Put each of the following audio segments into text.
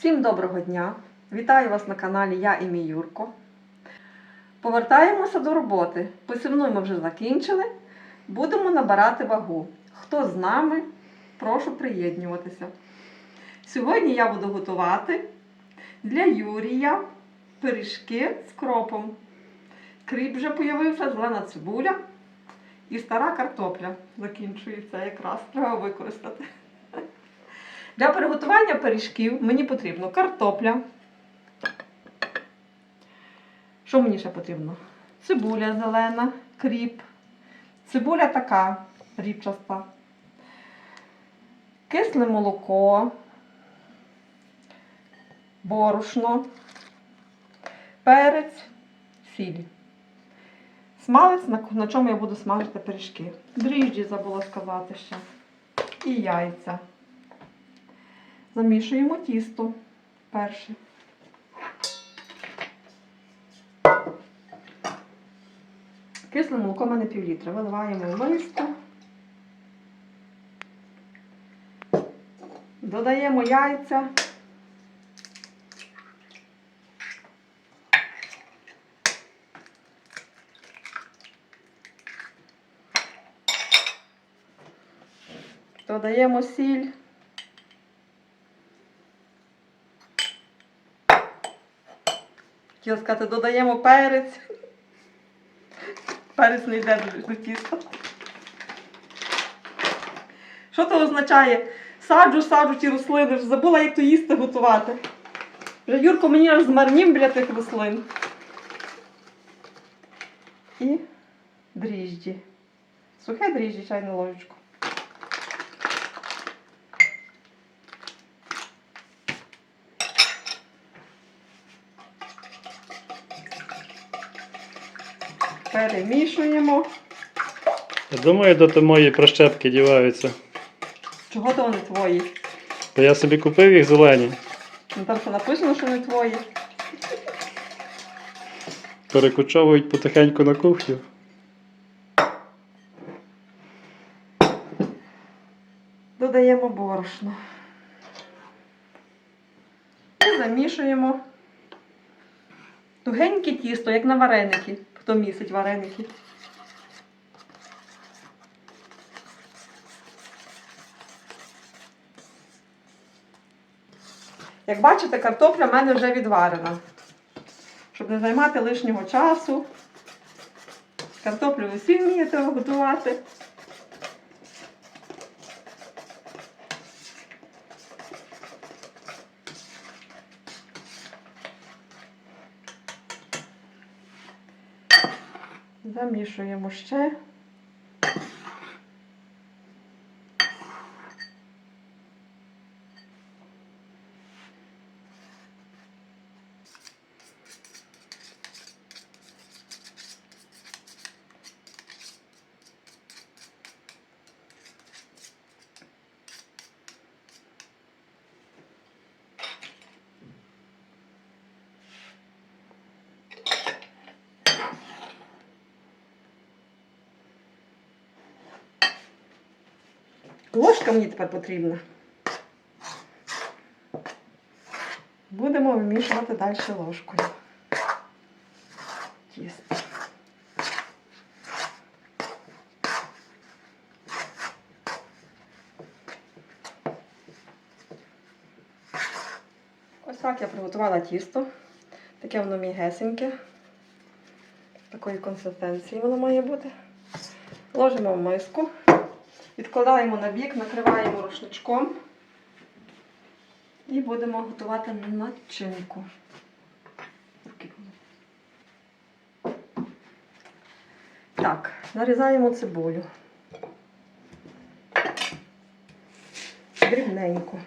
Всім доброго дня! Вітаю вас на каналі Я і мій Юрко. Повертаємося до роботи. Посівну ми вже закінчили. Будемо набирати вагу. Хто з нами, прошу приєднуватися. Сьогодні я буду готувати для Юрія пиріжки з кропом. Кріп вже появився, зелена цибуля і стара картопля. Закінчується якраз, треба використати. Для приготування пиріжків мені потрібно картопля. Що мені ще потрібно? Цибуля зелена, кріп. Цибуля така ріпчаста. Кисле молоко, борошно, перець, сіль. Смалець, на, чому я буду смажити пиріжки. Дріжджі забула сказати ще. І яйця. Замішуємо тісто перше. Кисле молоко в мене пів літра. Виливаємо в миску. Додаємо яйця. Додаємо сіль. Хотіла сказати, додаємо перець. Перець не йде до- тіста. Що це означає? Саджу, саджу ті рослини, вже забула, як то їсти готувати. Вже Юрко мені аж змарнів біля тих рослин. І дріжджі. Сухе дріжджі, чайну ложечку. Перемішуємо. Я думаю, до то мої прищепки діваються. Чого то вони твої? Бо я собі купив їх зелені, Ну там що написано, що не твої. перекочовують потихеньку на кухню. Додаємо борошно. І замішуємо. Тугеньке тісто, як на вареники. Хто місить вареники. Як бачите, картопля в мене вже відварена. Щоб не займати лишнього часу. Картоплю ви вмієте готувати. Замішуємо ще. Ложка мені тепер потрібна. Будемо вимішувати далі ложкою. Тісто. Ось так я приготувала тісто. Таке воно мігесеньке. Такої консистенції воно має бути. Ложимо в миску. Відкладаємо на бік, накриваємо рушничком і будемо готувати начинку. Так, нарізаємо цибулю. Дрібненько.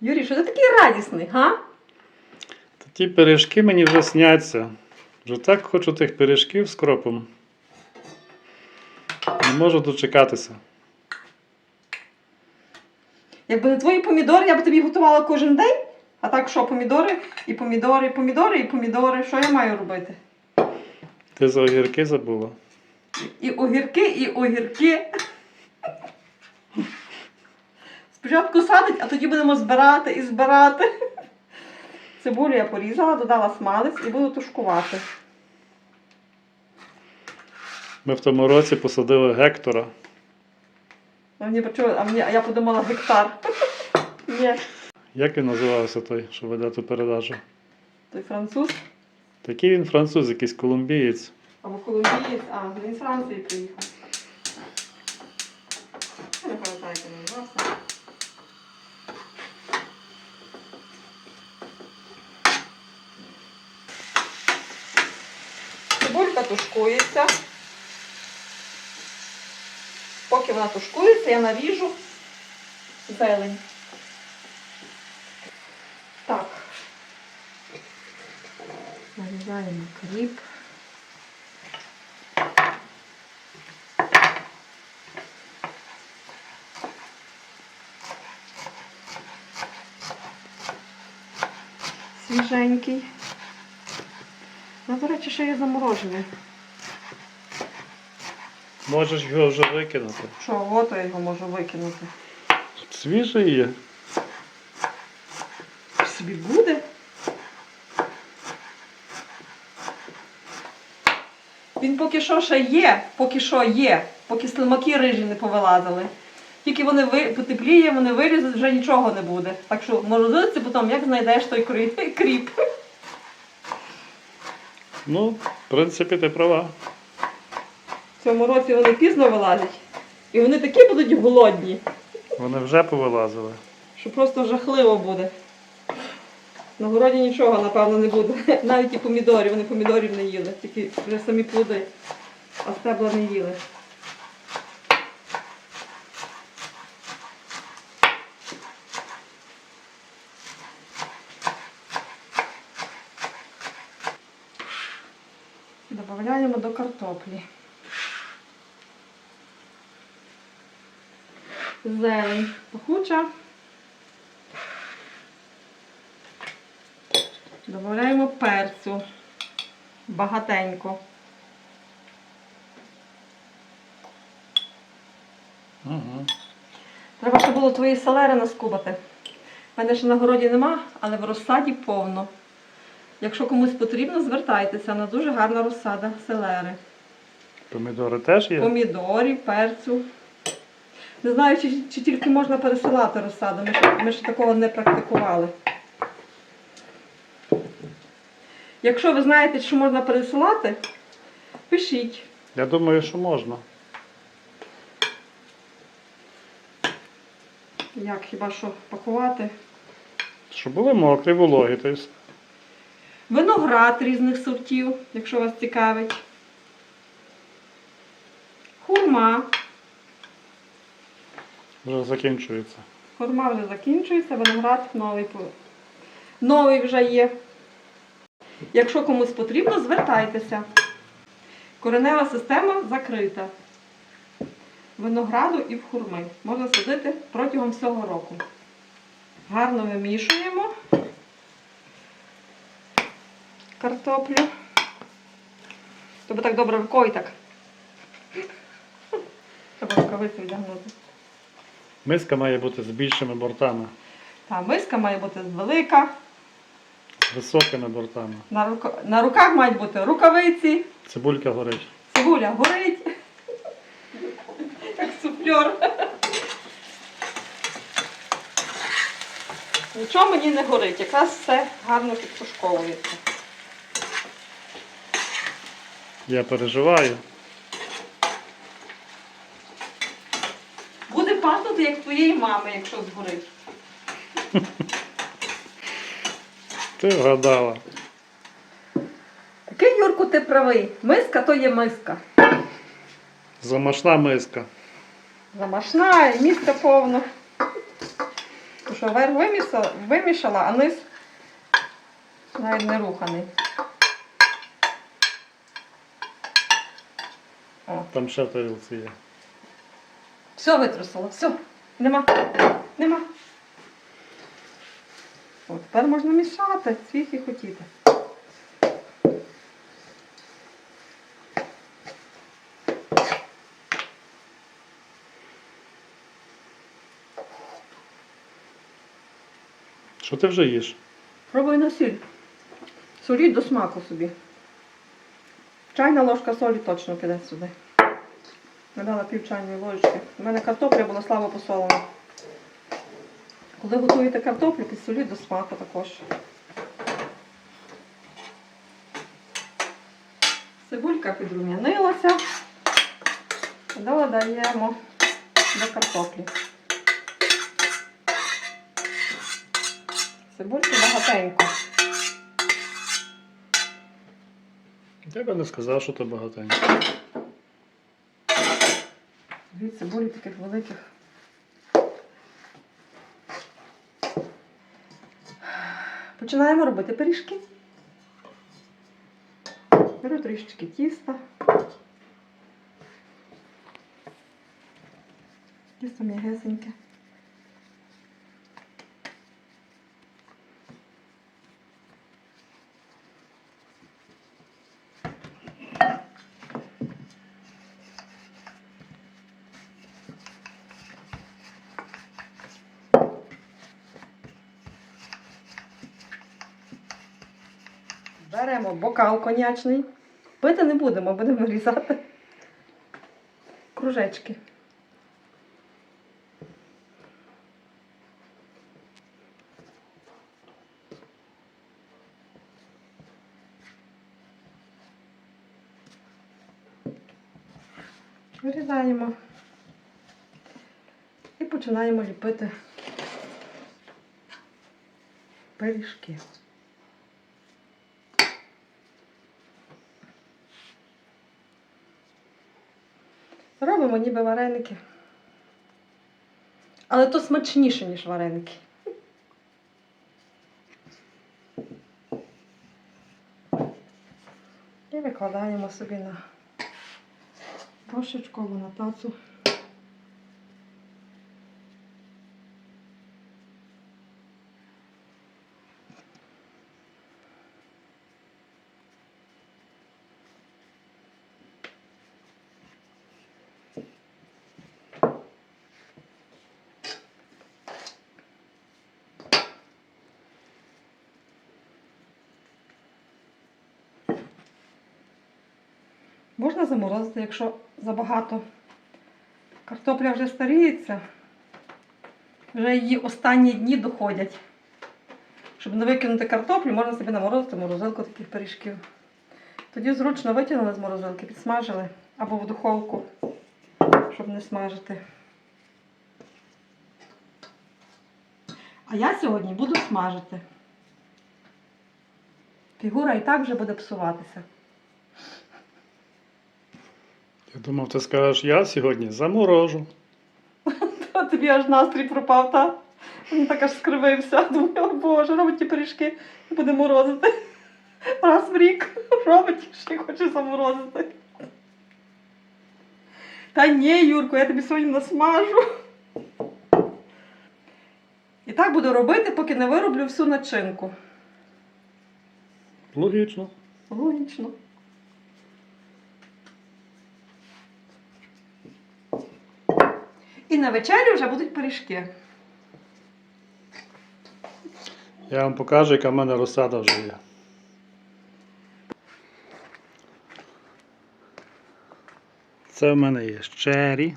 Юрій, що ти такий радісний, га? Ті пиріжки мені вже сняться. Вже так хочу тих пиріжків з кропом. Не можу дочекатися. Якби не твої помідори, я б тобі готувала кожен день. А так що, помідори, і помідори, і помідори, і помідори. Що я маю робити? Ти за огірки забула. І огірки, і огірки. Спочатку садить, а тоді будемо збирати і збирати. Цибулю я порізала, додала смалець і буду тушкувати. Ми в тому році посадили гектора. А мені почули, а мені, а я подумала гектар. Ні, Як він називався той, що веде ту передачу? той француз Такий він француз, якийсь колумбієць. або колумбієць, а він з Франції приїхав. Я не пам'ятаю, як він називався. Цибулька тушкується. Поки вона тушкується, я наріжу зелень. Так. Нарізаємо кріп. Свіженький. Ну, до речі, ще є заморожений. Можеш його вже викинути. Що, от я його можу викинути. Свіжий є. Собі буде. Він поки що ще є, поки що є, поки слимаки рижі не повилазили. Тільки вони ви, потепліє, вони вилізуть, вже нічого не буде. Так що в морозилці потім як знайдеш той кріп. Ну, в принципі, ти права. В цьому році вони пізно вилазять. І вони такі будуть голодні, Вони вже повилазили. що просто жахливо буде. На городі нічого, напевно, не буде. Навіть і помідорів, вони помідорів не їли, тільки вже самі плоди, а стебла не їли. Додаємо до картоплі. Зелень пахуча. Додаємо перцю. Багатенько. Угу. Треба, щоб було твої селери наскубати. У мене ще на городі нема, але в розсаді повно. Якщо комусь потрібно, звертайтеся, вона дуже гарна розсада селери. Помідори теж є? Помідорів, перцю. Не знаю, чи, чи тільки можна пересилати розсаду. Ми, ми ще такого не практикували. Якщо ви знаєте, що можна пересилати, пишіть. Я думаю, що можна. Як хіба що пакувати? Щоб були мокрі, вологі, то й все. Виноград різних сортів, якщо вас цікавить. Хурма. вже закінчується. Хурма вже закінчується, виноград новий, новий вже є. Якщо комусь потрібно, звертайтеся. Коренева система закрита. Винограду і в хурми. Можна садити протягом всього року. Гарно вимішуємо картоплю. Тобто так добре рукою так. Треба рукавиці вдягнути. Миска має бути з більшими бортами, Та миска має бути велика. з високими бортами. На, рука... на руках мають бути рукавиці, Цибулька горить. цибуля горить. Як суфльор. Нічого мені не горить, якраз все гарно підтушковується. Я переживаю. Буде пахнути, як твоєї мами, якщо згорить. Ти вгадала. Такий, Юрку, ти правий. Миска то є миска. Замашна миска. Замашна, і міста повно. Тому що верх вимішала, а низ навіть не руханий. Там ще в тарілці є. все витрусило, все. Нема. Нема. О, тепер можна мішати, скільки хотіти. Що ти вже їш? Пробуй на сіль. Соліть до смаку собі. Чайна ложка солі точно піде сюди. Надала пів чайної ложечки. У мене картопля була слабо посолена. Коли готуєте картоплю, підсоліть до смаку також. Цибулька підрум'янилася. Додаємо до картоплі. Цибульки багатенько. Я би не сказав, що то багатенько. Дві цибулі таких великих. Починаємо робити пиріжки. Беру трішечки тіста. Тісто м'ягесеньке. Беремо бокал конячний. Пити не будемо, будемо різати кружечки. Вирізаємо і починаємо ліпити пиріжки. Робимо ніби вареники. Але то смачніше, ніж вареники. І викладаємо собі на дошечку або на тацу. Можна заморозити, якщо забагато. Картопля вже старіється, вже її останні дні доходять. Щоб не викинути картоплю, можна собі наморозити морозилку таких пиріжків. Тоді зручно витягнули з морозилки, підсмажили або в духовку, щоб не смажити. А я сьогодні буду смажити. Фігура і так вже буде псуватися. Я думав, ти скажеш, я сьогодні заморожу. А тобі аж настрій пропав, та? Він так аж скривився. Думаю, о Боже, робить ті пиріжки і буде морозити. Раз в рік робить, ще й хоче заморозити. Та ні, Юрко, я тобі сьогодні насмажу. І так буду робити, поки не вироблю всю начинку. Логічно. Логічно. І на вечерю вже будуть пиріжки. Я вам покажу, яка в мене розсада вже є. Це в мене є щері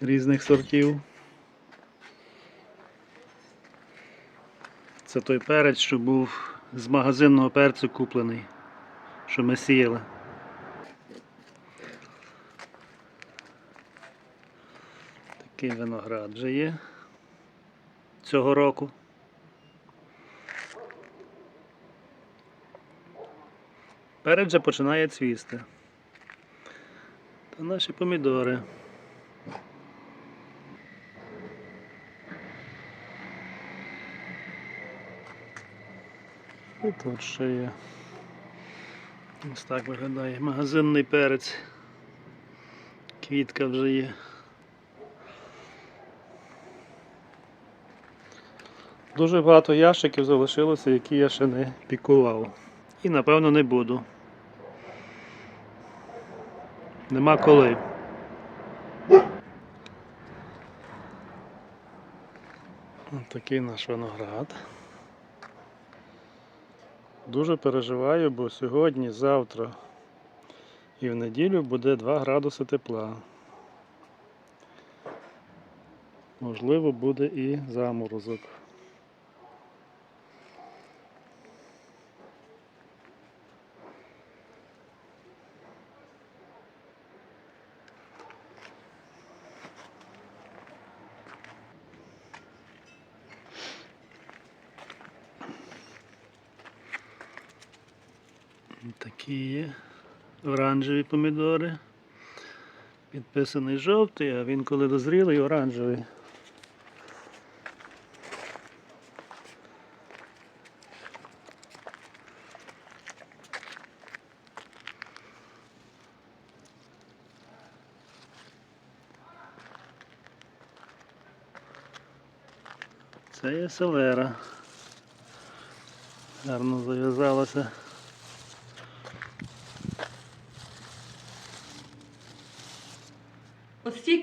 різних сортів. Це той перець, що був з магазинного перцю куплений, що ми сіяли. Такий виноград вже є цього року. Перець вже починає цвісти. Та наші помідори. І тут ще є. Ось так виглядає магазинний перець. Квітка вже є. Дуже багато ящиків залишилося, які я ще не пікував. І напевно не буду. Нема коли. Ось такий наш виноград. Дуже переживаю, бо сьогодні, завтра і в неділю буде 2 градуси тепла. Можливо, буде і заморозок. Такі є оранжеві помідори. Підписаний жовтий, а він коли дозрілий оранжевий. Це є селера. Гарно зав'язалася.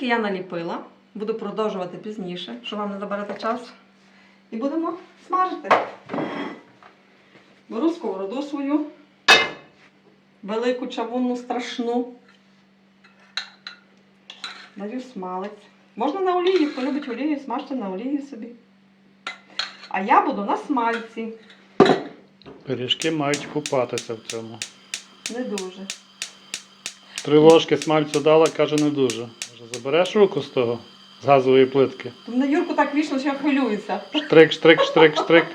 Ось я наліпила. Буду продовжувати пізніше, щоб вам не забирати час. І будемо смажити. Беру сковороду свою, велику чавунну страшну. Даю смалець. Можна на олії, хто любить олію, смажте на олії собі. А я буду на смальці. Пиріжки мають купатися в цьому. Не дуже. Три ложки смальцю дала, каже, не дуже. Каже, забереш руку з того, з газової плитки. То мене Юрку так вічно, що я хвилююся. Штрик, штрик, штрик, штрик.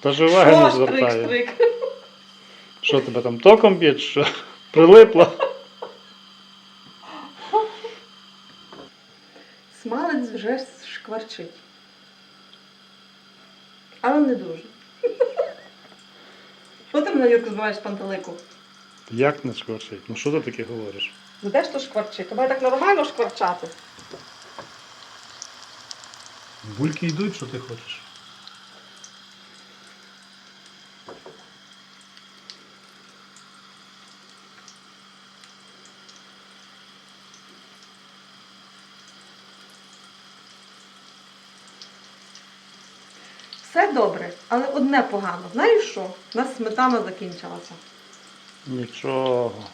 Та ж уваги не звертає. Штрик, штрик. Що тебе там током б'є, що? Прилипла? Смалець вже шкварчить. Але не дуже. Що ти мене, Юрку, збиваєш з пантелику? Як не шкварчить? Ну що ти таке говориш? Ну де ж то шкварчить? Тобі так нормально шкварчати. Бульки йдуть, що ти хочеш? Все добре, але одне погано. Знаєш що? У нас сметана закінчилася. Нічого.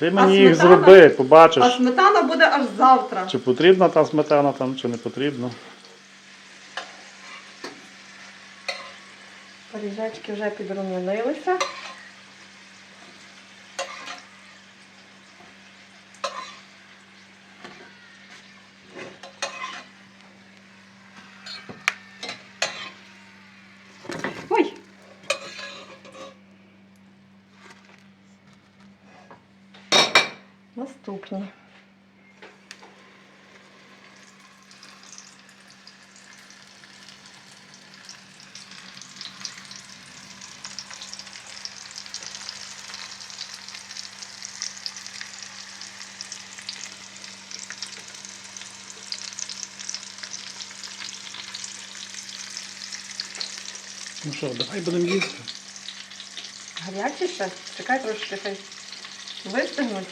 Ти мені їх сметана? зроби, побачиш. А сметана буде аж завтра. Чи потрібна та сметана там, чи не потрібна. Поріжечки вже підрум'янилися. Ну що, давай будемо їсти. Гарячі ще? Чекай трошки хай вистигнуть.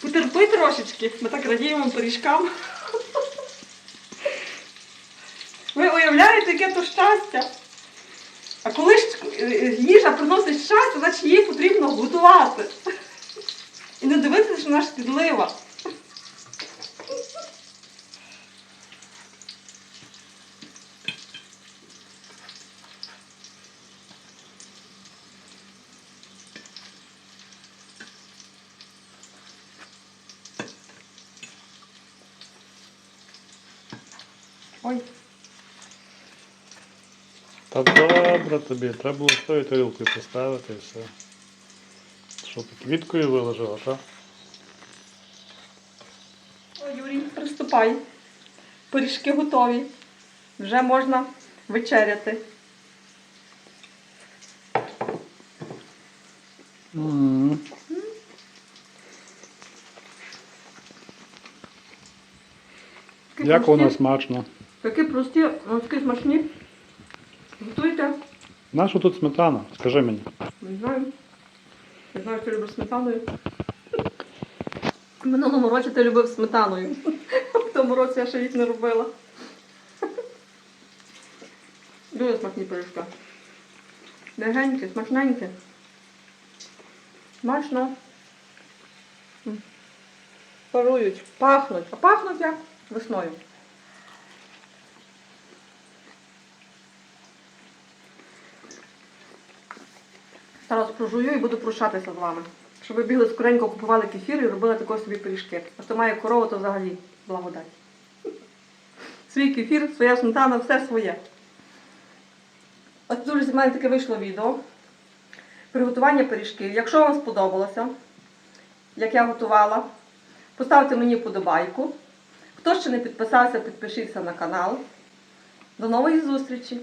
Потерпи трошечки, ми так радіємо пиріжкам. Ви уявляєте, яке то щастя? А коли ж е, їжа приносить щастя, значить її потрібно готувати. І не дивитися, що вона шкідлива. Ой, Та добре тобі, треба було з тою тарілкою поставити і все. Що ти квіткою виложила, так? Ой, Юрій, приступай. Пиріжки готові. Вже можна вечеряти. Такі Як прості- воно смачно. Такі прості, такі смачні. Готуйте. Нащо тут сметана? Скажи мені. Не знаю. Не знаю, що люблю сметаною. В минулому році ти любив сметаною. В тому році я ще їх не робила. Дуже смачні пиріжки. Легенькі, смачненькі. Смачно. Парують, пахнуть. А пахнуть як весною. Зараз прожую і буду прощатися з вами. Щоб ви бігли скоренько, купували кефір і робили також собі пиріжки. А хто має корову, то взагалі благодать. Свій кефір, своя сметана, все своє. От дуже з мене таке вийшло відео. Приготування пиріжків. Якщо вам сподобалося, як я готувала, поставте мені вподобайку. Хто ще не підписався, підпишіться на канал. До нової зустрічі!